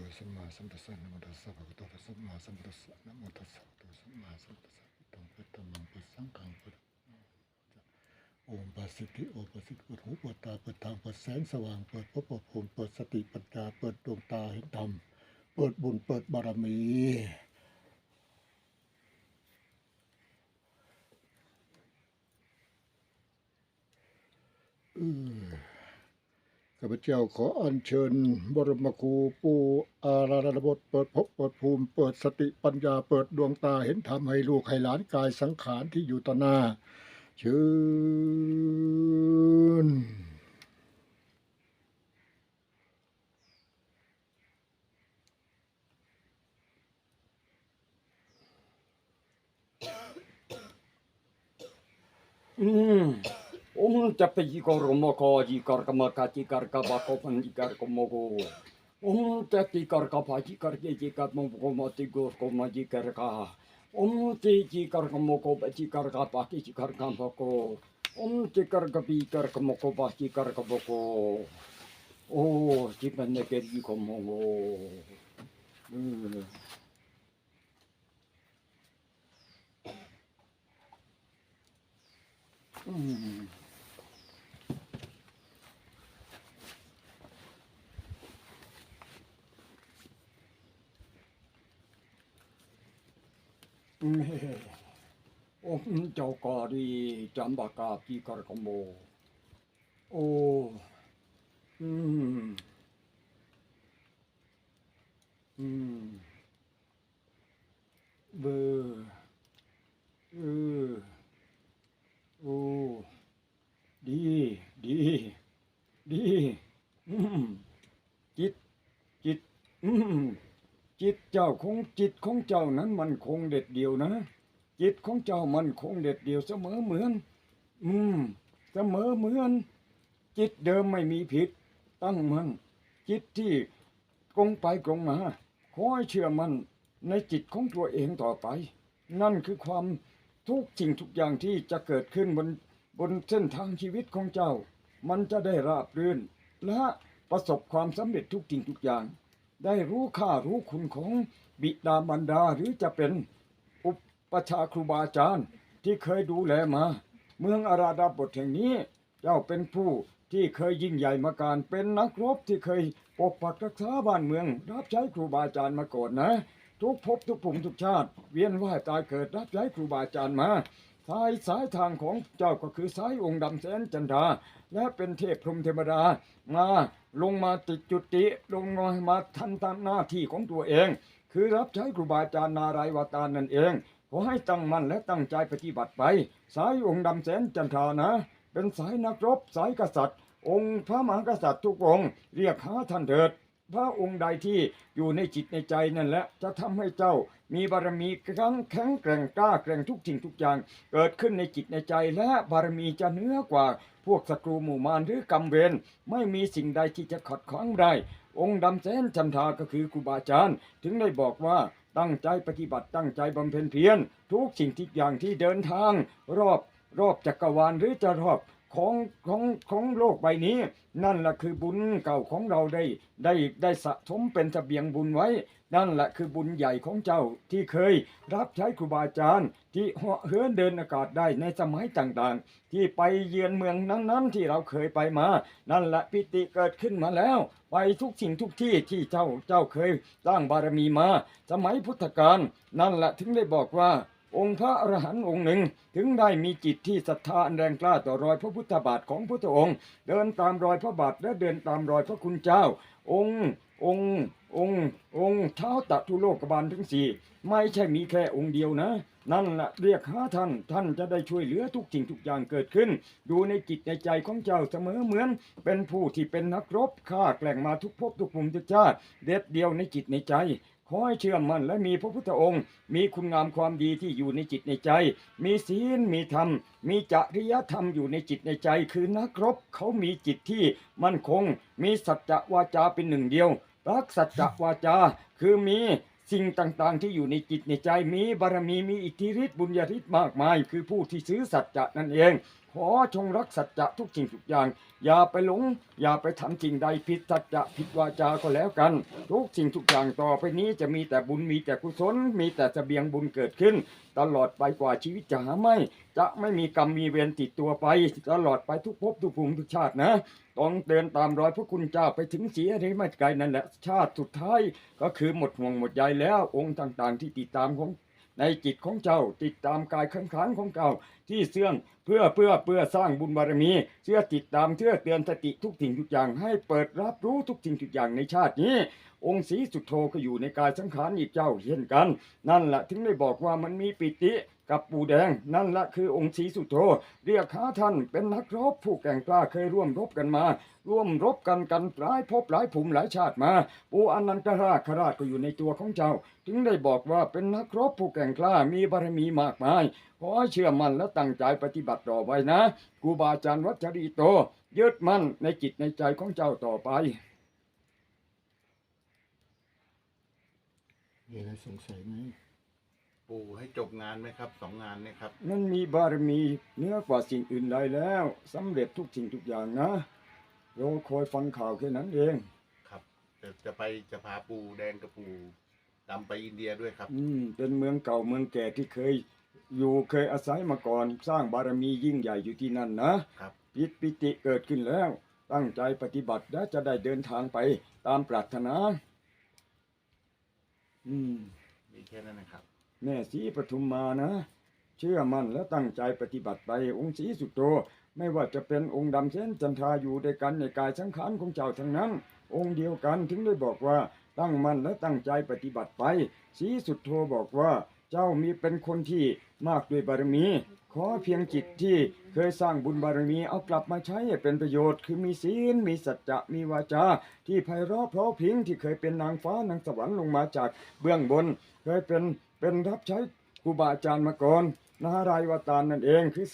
โตสัมมาสัมพุทธัสสะนะโมตัสสะภะคะวะโตสัมมาสัมพุทธัสสะนะโมตัสสะโตสัมมาสัมพุทธัสสะพุทธังพุทธัมมังพุทธังฆังพุทธโอมปัสสิทธิโอปัสสิทธิเปิดหูเปิดตาเปิดทางเปิดแสงสว่างเปิดพบเปิดภูมิเปิดสติปัญญาเปิดดวงตาเห็นธรรมเปิดบุญเปิดบารมีอืม ข้าพเจ้าขออัญเชิญ บรมครูปูอาราธบทเปิดภพเปิดภูมิ เปิดสติปัญญาเปิดดวงตาเห็นธรรมให้ลูกให้หลานกายสังขารที่อยู่ต่อหน้า 오늘 때빼지 걸어먹어 지 걸어먹어 지 걸어먹어 번지 걸어먹어 오늘 때빼 걸어봐 지 걸게 지 걸어먹어 뭐지 걸어먹어 지 걸어가 오늘 때지 걸어먹어 지 걸어봐 지 걸어먹어 오늘 때 걸어비 걸어먹어 바지 걸어먹어 오 집안 내게 이거 먹어 음. Mm-hmm. Chạm bà cà chi cà công bồ. Ô. Ừm. Ừm. Bơ. Ừ. โอ้ดีดีดีอืมจิตจิตอืม จิตเจ้าของจิตของเจ้านั้นมันคงเด็ดเดียวนะ จิตของเจ้ามันคงเด็ดเดียวเสมอเหมือน อืม เสมอเหมือน จิตเดิมไม่มีผิด ตั้งมันจิตที่ตรงไปตรงมาขอให้เชื่อมันในจิตของตัวเองต่อไป นั่นคือความทุกสิ่งทุกอย่างที่จะเกิดขึ้นบนบนเส้นทางชีวิตของเจ้า มันจะได้ราบรื่น และประสบความสำเร็จทุกสิ่งทุกอย่าง ได้รู้ค่ารู้คุณของบิดามารดาหรือจะเป็นอุปชาครูบาอาจารย์ที่เคยดูแลมา เมืองอาราดาบทแห่งนี้เจ้าเป็นผู้ที่เคยยิ่งใหญ่มาการเป็นนักรบที่เคยปกปักรักษาบ้านเมือง รับใช้ครูบาอาจารย์มาก่อนนะ ทุกภพทุกภูมิทุกชาติ เวียนว่ายตายเกิดรับใช้ครูบาอาจารย์มา สายสายทางของเจ้าก็คือสายองค์ดำแสนจันทราและเป็นเทพพรหมเทวดามาลงมาติดจุติลงมามาทันตามหน้าที่ของตัวเอง คือรับใช้ครูบาอาจารย์นารายวตานั่นเองขอให้ตั้งมั่นและตั้งใจปฏิบัติไป สายองค์ดำแสนจันทรานะ เป็นสายนักรบสายกษัตริย์ องค์พระมหากษัตริย์ทุกองค์เรียกหาท่านเถิด พระองค์ใดที่อยู่ในจิตในใจนั่นแหละจะทำให้เจ้ามีบารมีครั้งแข็งแกร่งกล้าแกร่งทุกสิ่งทุกอย่าง เกิดขึ้นในจิตในใจและบารมีจะเหนือกว่า พวกศัตรูหมู่มารหรือกรรมเวรไม่มีสิ่งใดที่จะขัดขวางได้องค์ดำแสนจันทาก็คือครูบาอาจารย์ ถึงได้บอกว่าตั้งใจปฏิบัติตั้งใจบำเพ็ญเพียรทุกสิ่งทุกอย่างที่เดินทาง รอบรอบจักรวาลหรือจะรอบ ของของของโลกใบนี้ นั่นแหละคือบุญเก่าของเราได้ได้ได้สะสมเป็นเสบียงบุญไว้ นั่นแหละคือบุญใหญ่ของเจ้าที่เคยรับใช้ครูบาอาจารย์ ที่เหาะเหินเดินอากาศได้ในสมัยต่างๆ ที่ไปเยือนเมืองนั้นๆที่เราเคยไปมา นั่นแหละปิติเกิดขึ้นมาแล้ว ไปทุกสิ่งทุกที่ที่เจ้าเจ้าเคยสร้างบารมีมา สมัยพุทธกาลนั่นแหละถึงได้บอกว่า องค์พระอรหันต์องค์หนึ่ง ถึงได้มีจิตที่ศรัทธาอันแรงกล้าต่อรอยพระพุทธบาทของพระองค์ เดินตามรอยพระบาทและเดินตามรอยพระคุณเจ้า องค์องค์องค์องค์เท้าตะทุโลกบาลทั้งสี่ไม่ใช่มีแค่องค์เดียวนะ นั่นแหละเรียกหาท่านท่านจะได้ช่วยเหลือทุกสิ่งทุกอย่างเกิดขึ้น ดูในจิตในใจของเจ้าเสมอเหมือน เป็นผู้ที่เป็นนักรบฆ่าแกล่งมาทุกภพทุกภูมิทุกชาติเด็ดเดียวในจิตในใจ ขอให้เชื่อมั่นและมีพระพุทธองค์ มีคุณงามความดีที่อยู่ในจิตในใจ มีศีลมีธรรม มีจริยธรรมอยู่ในจิตในใจ คือนักรบเขามีจิตที่มั่นคง มีสัจจะวาจาเป็นหนึ่งเดียว รักสัจจะวาจา คือมีสิ่งต่างๆ ที่อยู่ในจิตในใจ มีบารมีมีอิทธิฤทธิบุญญาฤทธิ์มากมาย คือผู้ที่ซื้อสัจจะนั่นเอง ขอจงรักสัจจะทุกสิ่งทุกอย่าง อย่าไปหลง อย่าไปทำสิ่งใดผิดสัจจะผิดวาจาก็แล้วกัน ทุกสิ่งทุกอย่างต่อไปนี้จะมีแต่บุญมีแต่กุศล มีแต่เสบียงบุญเกิดขึ้น ตลอดไปกว่าชีวิตจะหาไม่ จะไม่มีกรรมมีเวรติดตัวไป ตลอดไปทุกภพทุกภูมิทุกชาตินะต้องเดินตามรอยพระคุณเจ้าไปถึงสีอะไรไม่ไกลนั่นแหละชาติสุดท้ายก็คือหมดห่วงหมดใยแล้วองค์ต่าง ๆ ที่ติดตามของ ในจิตของเจ้า ติดตามกายขันขางของเจ้าที่เสื่องเพื่อเพื่อเพื่อสร้างบุญบารมีเชื่อติดตามเชื่อเตือนสติทุกสิ่งทุกอย่างให้เปิดรับรู้ทุกสิ่งทุกอย่างในชาตินี้ องค์ศรีสุโธก็อยู่ในกายสังขารอีกเจ้าเช่นกัน นั่นแหละถึงได้บอกว่ามันมีปิติกับปูแดงนั่นแหละคือองค์ศรีสุโธเรียกหาท่านเป็นนักรบผู้แก่งกล้าเคยร่วมรบกันมา ร่วมรบกันกันหลายภพหลายภูมิหลายชาติมาปูอนันตราชราชก็อยู่ในตัวของเจ้า ถึงได้บอกว่าเป็นนักรบผู้แก่งกล้ามีบารมีมากมายขอเชื่อมั่นและตั้งใจปฏิบัติต่อไปนะครูบาอาจารย์วัชรีโตยึดมั่นในจิตในใจของเจ้าต่อไป มีอะไรสงสัยไหมปู่ให้จบงานไหมครับสองงานเนี่ยครับนั้นมีบารมีเหนื้อกว่าสิ่งอื่นใดแล้วสำเร็จทุกสิ่งทุกอย่างนะเราคอยฟังข่าวแค่นั้นเองครับจะจะไปจะพาปู่แดงกับปู่ดำไปอินเดียด้วยครับ อืมเป็นเมืองเก่าเมืองแก่ที่เคย อยู่เคยอาศัยมาก่อนสร้างบารมียิ่งใหญ่อยู่ที่นั่นนะครับ ปิติปิติเกิดขึ้นแล้ว ตั้งใจปฏิบัติและจะได้เดินทางไปตามปรารถนา อืม มีแค่นั้นนะครับ แม่ศรีปทุมมานะ เชื่อมั่นและตั้งใจปฏิบัติไปองค์ศรีสุโต ไม่ว่าจะเป็นองค์ดำเช่นจันทราอยู่ด้วยกันในกายสังขารของเจ้าทั้งนั้น องค์เดียวกันถึงได้บอกว่าตั้งมั่นและตั้งใจปฏิบัติไปศรีสุโธบอกว่า เจ้ามีเป็นคนที่มากด้วยบารมี ขอเพียงจิตที่เคยสร้างบุญบารมีเอากลับมาใช้ให้เป็นประโยชน์คือมีศีลมีสัจจะมีวาจา ที่ไพเราะเพราะพริ้งที่เคยเป็นนางฟ้านางสวรรค์ลงมาจากเบื้องบน เคยเป็นเป็นรับใช้ครูบาอาจารย์มาก่อนนารายวตารนั่นเองคือ